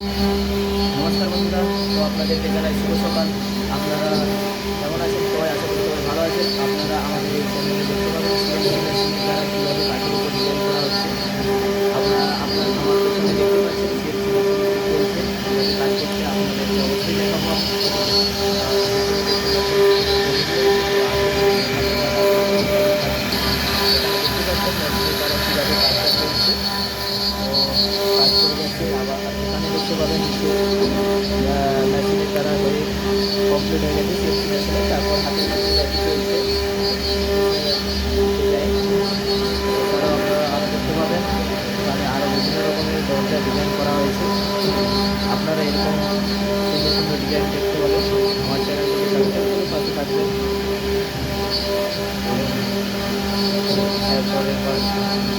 নমস্কার বন্ধুরা তো আপনাদেরকে জানাই শুভ সকাল। আপনারা মেশিনের দ্বারা হয়ে কমপ্লিট হয়ে গেছে সেফটি মেশিনে তারপর হাতের মেশিন আরও দেখতে পাবেন এখানে আরও বিভিন্ন রকমের ডিজাইন করা হয়েছে আপনারা এরকম দেখতে পাবেন আমার চ্যানেলটিকে সাবস্ক্রাইব করে